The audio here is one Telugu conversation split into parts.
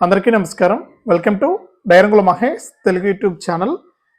అందరికీ నమస్కారం. వెల్కమ్ టు డైరంగుల మహేష్ తెలుగు యూట్యూబ్ ఛానల్.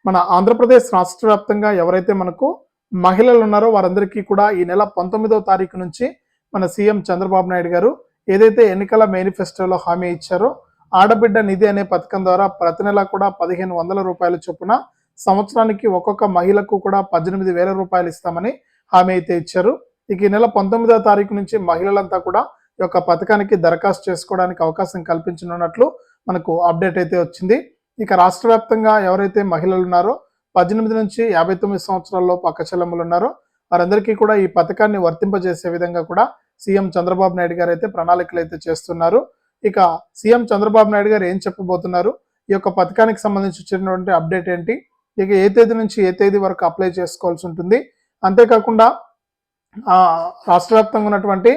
మన ఆంధ్రప్రదేశ్ రాష్ట్ర వ్యాప్తంగా ఎవరైతే మనకు మహిళలు ఉన్నారో వారందరికీ కూడా ఈ నెల పంతొమ్మిదవ తారీఖు నుంచి మన సీఎం చంద్రబాబు నాయుడు గారు ఏదైతే ఎన్నికల మేనిఫెస్టోలో హామీ ఇచ్చారో ఆడబిడ్డ నిధి అనే పథకం ద్వారా ప్రతి నెల కూడా పదిహేను వందల రూపాయల చొప్పున సంవత్సరానికి ఒక్కొక్క మహిళకు కూడా పద్దెనిమిది వేల రూపాయలు ఇస్తామని హామీ అయితే ఇచ్చారు. ఇక ఈ నెల పంతొమ్మిదవ తారీఖు నుంచి మహిళలంతా కూడా యొక్క పథకానికి దరఖాస్తు చేసుకోవడానికి అవకాశం కల్పించనున్నట్లు మనకు అప్డేట్ అయితే వచ్చింది. ఇక రాష్ట్ర వ్యాప్తంగా ఎవరైతే మహిళలు ఉన్నారో పద్దెనిమిది నుంచి యాభై తొమ్మిది సంవత్సరాల్లో పక్క చెల్లెములు ఉన్నారో వారందరికీ కూడా ఈ పథకాన్ని వర్తింపజేసే విధంగా కూడా సీఎం చంద్రబాబు నాయుడు గారు అయితే ప్రణాళికలు అయితే చేస్తున్నారు. ఇక సీఎం చంద్రబాబు నాయుడు గారు ఏం చెప్పబోతున్నారు? ఈ యొక్క పథకానికి సంబంధించి వచ్చినటువంటి అప్డేట్ ఏంటి? ఇక ఏ తేదీ నుంచి ఏ తేదీ వరకు అప్లై చేసుకోవాల్సి ఉంటుంది? అంతేకాకుండా రాష్ట్ర వ్యాప్తంగా ఉన్నటువంటి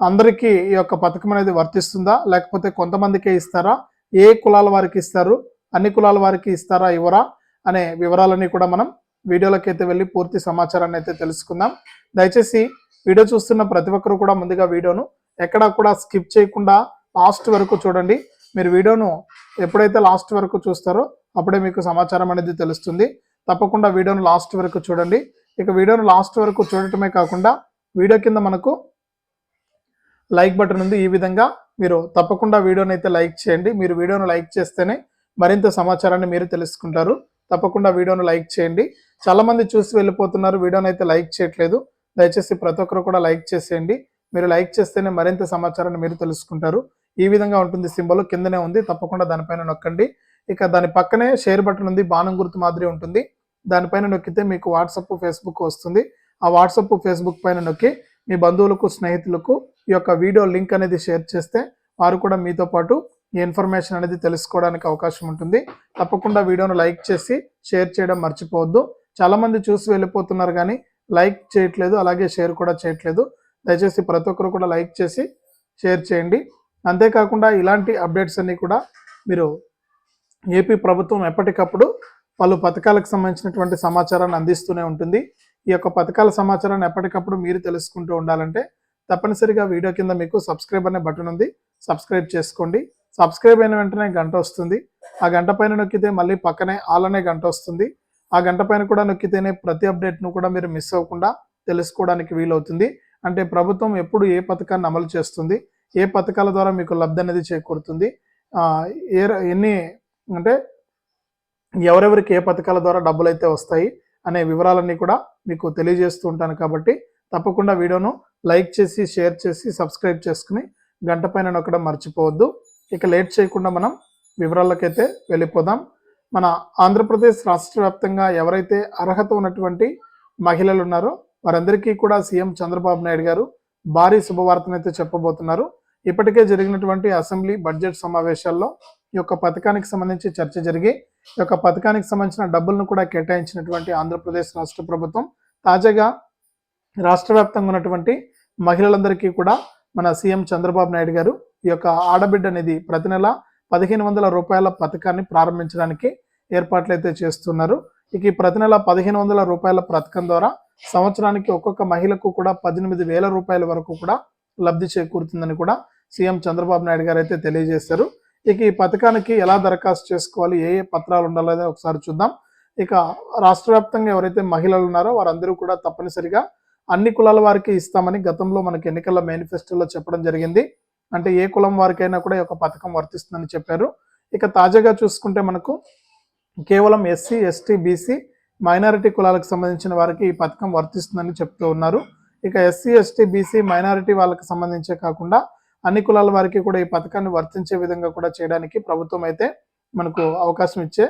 అందరికీ ఈ యొక్క పథకం అనేది వర్తిస్తుందా? లేకపోతే కొంతమందికే ఇస్తారా? ఏ కులాల వారికి ఇస్తారు? అన్ని కులాల వారికి ఇస్తారా? ఇవ్వరా? అనే వివరాలన్నీ కూడా మనం వీడియోలోకి అయితే వెళ్ళి పూర్తి సమాచారాన్ని అయితే తెలుసుకుందాం. దయచేసి వీడియో చూస్తున్న ప్రతి ఒక్కరు కూడా ముందుగా వీడియోను ఎక్కడా కూడా స్కిప్ చేయకుండా లాస్ట్ వరకు చూడండి. మీరు వీడియోను ఎప్పుడైతే లాస్ట్ వరకు చూస్తారో అప్పుడే మీకు సమాచారం అనేది తెలుస్తుంది. తప్పకుండా వీడియోను లాస్ట్ వరకు చూడండి. ఇక వీడియోను లాస్ట్ వరకు చూడటమే కాకుండా వీడియో కింద మనకు లైక్ బటన్ ఉంది. ఈ విధంగా మీరు తప్పకుండా వీడియోని అయితే లైక్ చేయండి. మీరు వీడియోను లైక్ చేస్తేనే మరింత సమాచారాన్ని మీరు తెలుసుకుంటారు. తప్పకుండా వీడియోను లైక్ చేయండి. చాలా మంది చూసి వెళ్ళిపోతున్నారు. వీడియోని అయితే లైక్ చేయట్లేదు. దయచేసి ప్రతి ఒక్కరు కూడా లైక్ చేసేయండి. మీరు లైక్ చేస్తేనే మరింత సమాచారాన్ని మీరు తెలుసుకుంటారు. ఈ విధంగా ఉంటుంది సింబల్. కిందనే ఉంది. తప్పకుండా దానిపైన నొక్కండి. ఇక దాని పక్కనే షేర్ బటన్ ఉంది. బాణం గుర్తు మాదిరి ఉంటుంది. దానిపైన నొక్కితే మీకు వాట్సప్ ఫేస్బుక్ వస్తుంది. ఆ వాట్సప్ ఫేస్బుక్ పైన నొక్కి మీ బంధువులకు స్నేహితులకు ఈ యొక్క వీడియో లింక్ అనేది షేర్ చేస్తే వారు కూడా మీతో పాటు ఈ ఇన్ఫర్మేషన్ అనేది తెలుసుకోవడానికి అవకాశం ఉంటుంది. తప్పకుండా వీడియోను లైక్ చేసి షేర్ చేయడం మర్చిపోవద్దు. చాలా మంది చూసి వెళ్ళిపోతున్నారు కానీ లైక్ చేయట్లేదు అలాగే షేర్ కూడా చేయట్లేదు. దయచేసి ప్రతి ఒక్కరు కూడా లైక్ చేసి షేర్ చేయండి. అంతేకాకుండా ఇలాంటి అప్డేట్స్ అన్నీ కూడా మీరు ఏపీ ప్రభుత్వం ఎప్పటికప్పుడు పలు పథకాలకు సంబంధించినటువంటి సమాచారాన్ని అందిస్తూనే ఉంటుంది. ఈ యొక్క పథకాల సమాచారాన్ని ఎప్పటికప్పుడు మీరు తెలుసుకుంటూ ఉండాలంటే తప్పనిసరిగా వీడియో కింద మీకు సబ్స్క్రైబ్ అనే బటన్ ఉంది. సబ్స్క్రైబ్ చేసుకోండి. సబ్స్క్రైబ్ అయిన వెంటనే గంట వస్తుంది. ఆ గంట పైన నొక్కితే మళ్ళీ పక్కనే ఆల్ అనే గంట వస్తుంది. ఆ గంట పైన కూడా నొక్కితేనే ప్రతి అప్డేట్ను కూడా మీరు మిస్ అవ్వకుండా తెలుసుకోవడానికి వీలవుతుంది. అంటే ప్రభుత్వం ఎప్పుడు ఏ పథకాన్ని అమలు చేస్తుంది ఏ పథకాల ద్వారా మీకు లబ్ధి అనేది చేకూరుతుంది ఏ ఎన్ని అంటే ఎవరెవరికి ఏ పథకాల ద్వారా డబ్బులు అయితే వస్తాయి అనే వివరాలన్నీ కూడా మీకు తెలియజేస్తూ ఉంటాను కాబట్టి తప్పకుండా వీడియోను లైక్ చేసి షేర్ చేసి సబ్స్క్రైబ్ చేసుకుని గంట పైన నొక్కడం మర్చిపోవద్దు. ఇక లేట్ చేయకుండా మనం వివరాలకైతే వెళ్ళిపోదాం. మన ఆంధ్రప్రదేశ్ రాష్ట్ర వ్యాప్తంగా ఎవరైతే అర్హత ఉన్నటువంటి మహిళలు ఉన్నారో వారందరికీ కూడా సీఎం చంద్రబాబు నాయుడు గారు భారీ శుభవార్తనైతే చెప్పబోతున్నారు. ఇప్పటికే జరిగినటువంటి అసెంబ్లీ బడ్జెట్ సమావేశాల్లో ఈ యొక్క పథకానికి సంబంధించి చర్చ జరిగి ఈ యొక్క పథకానికి సంబంధించిన డబ్బులను కూడా కేటాయించినటువంటి ఆంధ్రప్రదేశ్ రాష్ట్ర ప్రభుత్వం తాజాగా రాష్ట్ర వ్యాప్తంగా ఉన్నటువంటి మహిళలందరికీ కూడా మన సీఎం చంద్రబాబు నాయుడు గారు ఈ యొక్క ఆడబిడ్డ నిధి ప్రతి నెల పదిహేను వందల రూపాయల పథకాన్ని ప్రారంభించడానికి ఏర్పాట్లు అయితే చేస్తున్నారు. ఇక ఈ ప్రతి నెల పదిహేను వందల రూపాయల పథకం ద్వారా సంవత్సరానికి ఒక్కొక్క మహిళకు కూడా పద్దెనిమిది వేల రూపాయల వరకు కూడా లబ్ధి చేకూరుతుందని కూడా సీఎం చంద్రబాబు నాయుడు గారు అయితే తెలియజేశారు. ఇక ఈ పథకానికి ఎలా దరఖాస్తు చేసుకోవాలి? ఏ ఏ పత్రాలు ఉండాలో ఒకసారి చూద్దాం. ఇక రాష్ట్ర వ్యాప్తంగా ఎవరైతే మహిళలు ఉన్నారో వారందరూ కూడా తప్పనిసరిగా అన్ని కులాల వారికి ఇస్తామని గతంలో మనకి ఎన్నికల మేనిఫెస్టోలో చెప్పడం జరిగింది. అంటే ఏ కులం వారికైనా కూడా ఈ యొక్క పథకం వర్తిస్తుందని చెప్పారు. ఇక తాజాగా చూసుకుంటే మనకు కేవలం ఎస్సీ ఎస్టీ బీసీ మైనారిటీ కులాలకు సంబంధించిన వారికి ఈ పథకం వర్తిస్తుందని చెప్తూ ఉన్నారు. ఇక ఎస్సీ ఎస్టీ బీసీ మైనారిటీ వాళ్ళకి సంబంధించే కాకుండా అన్ని కులాల వారికి కూడా ఈ పథకాన్ని వర్తించే విధంగా కూడా చేయడానికి ప్రభుత్వం అయితే మనకు అవకాశం ఇచ్చే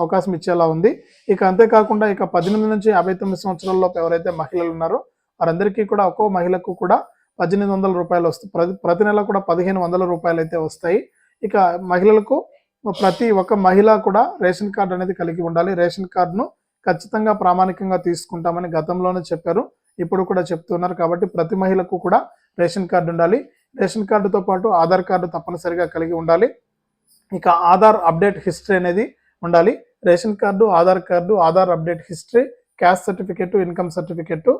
అవకాశం ఇచ్చేలా ఉంది. ఇక అంతేకాకుండా ఇక పద్దెనిమిది నుంచి యాభై తొమ్మిది సంవత్సరాలలోపు ఎవరైతే మహిళలు ఉన్నారో వారందరికీ కూడా ఒక్కో మహిళకు కూడా పద్దెనిమిది వందల రూపాయలు వస్తాయి ప్రతి ప్రతి నెల కూడా పదిహేను వందల రూపాయలు అయితే వస్తాయి. ఇక మహిళలకు ప్రతి ఒక్క మహిళ కూడా రేషన్ కార్డు అనేది కలిగి ఉండాలి. రేషన్ కార్డును ఖచ్చితంగా ప్రామాణికంగా తీసుకుంటామని గతంలోనే చెప్పారు. ఇప్పుడు కూడా చెప్తున్నారు కాబట్టి ప్రతి మహిళకు కూడా రేషన్ కార్డు ఉండాలి. రేషన్ కార్డుతో పాటు ఆధార్ కార్డు తప్పనిసరిగా కలిగి ఉండాలి. ఇక ఆధార్ అప్డేట్ హిస్టరీ అనేది ఉండాలి. Ration card Aadhaar card Aadhaar update history caste certificate income certificate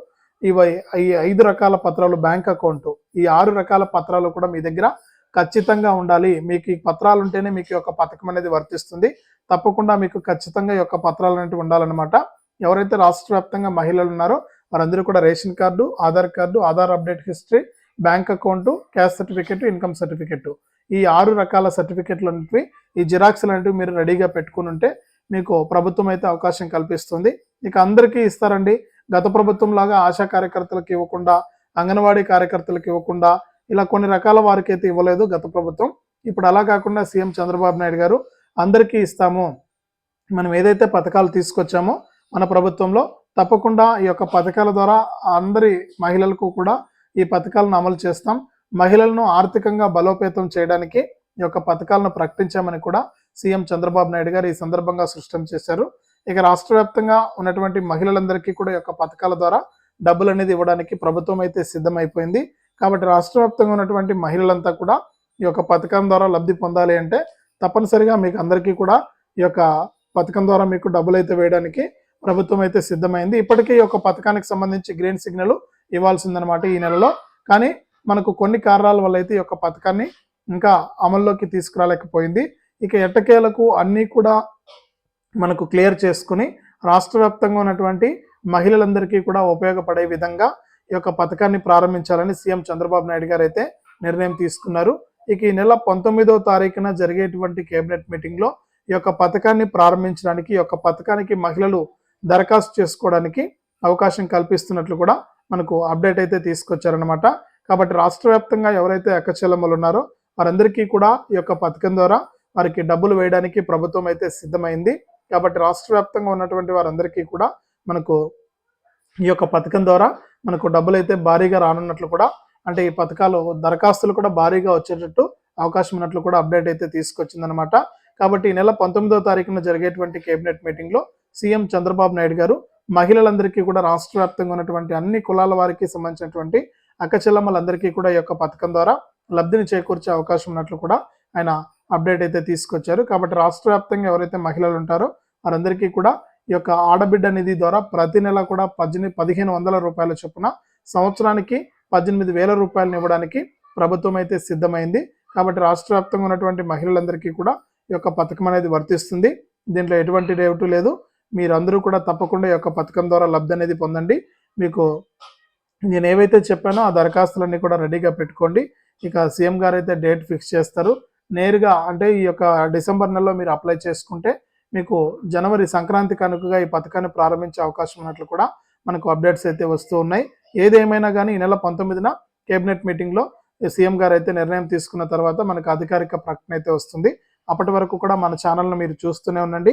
ఇవి ఈ ఐదు రకాల పత్రాలు బ్యాంక్ అకౌంట్. ఈ ఆరు రకాల పత్రాలు కూడా మీ దగ్గర ఖచ్చితంగా ఉండాలి. మీకు ఈ పత్రాలు ఉంటేనే మీకు యొక్క పథకం అనేది వర్తిస్తుంది. తప్పకుండా మీకు ఖచ్చితంగా ఈ యొక్క పత్రాలు అనేవి ఉండాలన్నమాట. ఎవరైతే రాష్ట్ర వ్యాప్తంగా మహిళలు ఉన్నారో వారందరూ కూడా ration card Aadhaar card Aadhaar update history bank account cash certificate income certificate. ఈ ఆరు రకాల సర్టిఫికెట్లు అనేవి ఈ జిరాక్స్లు అనేవి మీరు రెడీగా పెట్టుకుని ఉంటే మీకు ప్రభుత్వం అయితే అవకాశం కల్పిస్తుంది. ఇక అందరికీ ఇస్తారండి. గత ప్రభుత్వం లాగా ఆశా కార్యకర్తలకు ఇవ్వకుండా అంగన్వాడీ కార్యకర్తలకు ఇవ్వకుండా ఇలా కొన్ని రకాల వారికి అయితే ఇవ్వలేదు గత ప్రభుత్వం. ఇప్పుడు అలా కాకుండా సీఎం చంద్రబాబు నాయుడు గారు అందరికీ ఇస్తాము. మనం ఏదైతే పథకాలు తీసుకొచ్చామో మన ప్రభుత్వంలో తప్పకుండా ఈ యొక్క పథకాల ద్వారా అందరి మహిళలకు కూడా ఈ పథకాలను అమలు చేస్తాం. మహిళలను ఆర్థికంగా బలోపేతం చేయడానికి ఈ యొక్క పథకాలను ప్రకటించామని కూడా సీఎం చంద్రబాబు నాయుడు గారు ఈ సందర్భంగా స్పష్టం చేశారు. ఇక రాష్ట్ర వ్యాప్తంగా ఉన్నటువంటి మహిళలందరికీ కూడా ఈ యొక్క పథకాల ద్వారా డబ్బులు అనేది ఇవ్వడానికి ప్రభుత్వం అయితే సిద్ధమైపోయింది. కాబట్టి రాష్ట్ర వ్యాప్తంగా ఉన్నటువంటి మహిళలంతా కూడా ఈ యొక్క పథకం ద్వారా లబ్ధి పొందాలి అంటే తప్పనిసరిగా మీకు అందరికీ కూడా ఈ యొక్క పథకం ద్వారా మీకు డబ్బులు అయితే వేయడానికి ప్రభుత్వం అయితే సిద్ధమైంది. ఇప్పటికే ఈ యొక్క పథకానికి సంబంధించి గ్రీన్ సిగ్నల్ ఇవ్వాల్సిందనమాట ఈ నెలలో. కానీ మనకు కొన్ని కారణాల వల్ల అయితే ఈ యొక్క పథకాన్ని ఇంకా అమల్లోకి తీసుకురాలేకపోయింది. ఇక ఎట్టకేలకు అన్నీ కూడా మనకు క్లియర్ చేసుకుని రాష్ట్ర వ్యాప్తంగా ఉన్నటువంటి మహిళలందరికీ కూడా ఉపయోగపడే విధంగా ఈ యొక్క పథకాన్ని ప్రారంభించాలని సీఎం చంద్రబాబు నాయుడు గారు అయితే నిర్ణయం తీసుకున్నారు. ఇక ఈ నెల పంతొమ్మిదవ తారీఖున జరిగేటువంటి కేబినెట్ మీటింగ్లో ఈ యొక్క పథకాన్ని ప్రారంభించడానికి ఈ యొక్క పథకానికి మహిళలు దరఖాస్తు చేసుకోవడానికి అవకాశం కల్పిస్తున్నట్లు కూడా మనకు అప్డేట్ అయితే తీసుకొచ్చారనమాట కాబట్టి రాష్ట్ర వ్యాప్తంగా ఎవరైతే అక్కచెల్లమ్మలు ఉన్నారో వారందరికీ కూడా ఈ యొక్క పథకం ద్వారా వారికి డబ్బులు వేయడానికి ప్రభుత్వం అయితే సిద్ధమైంది. కాబట్టి రాష్ట్ర వ్యాప్తంగా ఉన్నటువంటి వారందరికీ కూడా మనకు ఈ యొక్క పథకం ద్వారా మనకు డబ్బులు అయితే భారీగా రానున్నట్లు కూడా అంటే ఈ పథకాలు దరఖాస్తులు కూడా భారీగా వచ్చేటట్టు అవకాశం ఉన్నట్లు కూడా అప్డేట్ అయితే తీసుకొచ్చిందనమాట కాబట్టి ఈ నెల పంతొమ్మిదవ తారీఖున జరిగేటువంటి కేబినెట్ మీటింగ్లో సీఎం చంద్రబాబు నాయుడు గారు మహిళలందరికీ కూడా రాష్ట్ర వ్యాప్తంగా ఉన్నటువంటి అన్ని కులాల వారికి సంబంధించినటువంటి అక్కచెల్లమ్మలందరికీ కూడా ఈ యొక్క పథకం ద్వారా లబ్ధిని చేకూర్చే అవకాశం ఉన్నట్లు కూడా ఆయన అప్డేట్ అయితే తీసుకొచ్చారు. కాబట్టి రాష్ట్ర వ్యాప్తంగా ఎవరైతే మహిళలు ఉంటారో వారందరికీ కూడా ఈ యొక్క ఆడబిడ్డ నిధి ద్వారా ప్రతి నెల కూడా పద్దెనిమిది పదిహేను వందల రూపాయల చొప్పున సంవత్సరానికి పద్దెనిమిది వేల రూపాయలను ఇవ్వడానికి ప్రభుత్వం అయితే సిద్ధమైంది. కాబట్టి రాష్ట్ర వ్యాప్తంగా ఉన్నటువంటి మహిళలందరికీ కూడా ఈ యొక్క పథకం అనేది వర్తిస్తుంది. దీంట్లో ఎటువంటి డేటు లేదు. మీరందరూ కూడా తప్పకుండా ఈ యొక్క పథకం ద్వారా లబ్ధి అనేది పొందండి. మీకు నేను ఏవైతే చెప్పానో ఆ దరఖాస్తులన్నీ కూడా రెడీగా పెట్టుకోండి. ఇక సీఎం గారు అయితే డేట్ ఫిక్స్ చేస్తారు. నేరుగా అంటే ఈ యొక్క డిసెంబర్ నెలలో మీరు అప్లై చేసుకుంటే మీకు జనవరి సంక్రాంతి కనుకగా ఈ పథకాన్ని ప్రారంభించే అవకాశం ఉన్నట్లు కూడా మనకు అప్డేట్స్ అయితే వస్తూ ఉన్నాయి. ఏదేమైనా కానీ ఈ నెల పంతొమ్మిదిన కేబినెట్ మీటింగ్లో సీఎం గారు అయితే నిర్ణయం తీసుకున్న తర్వాత మనకు అధికారిక ప్రకటన అయితే వస్తుంది. అప్పటి వరకు కూడా మన ఛానల్ను మీరు చూస్తూనే ఉండండి.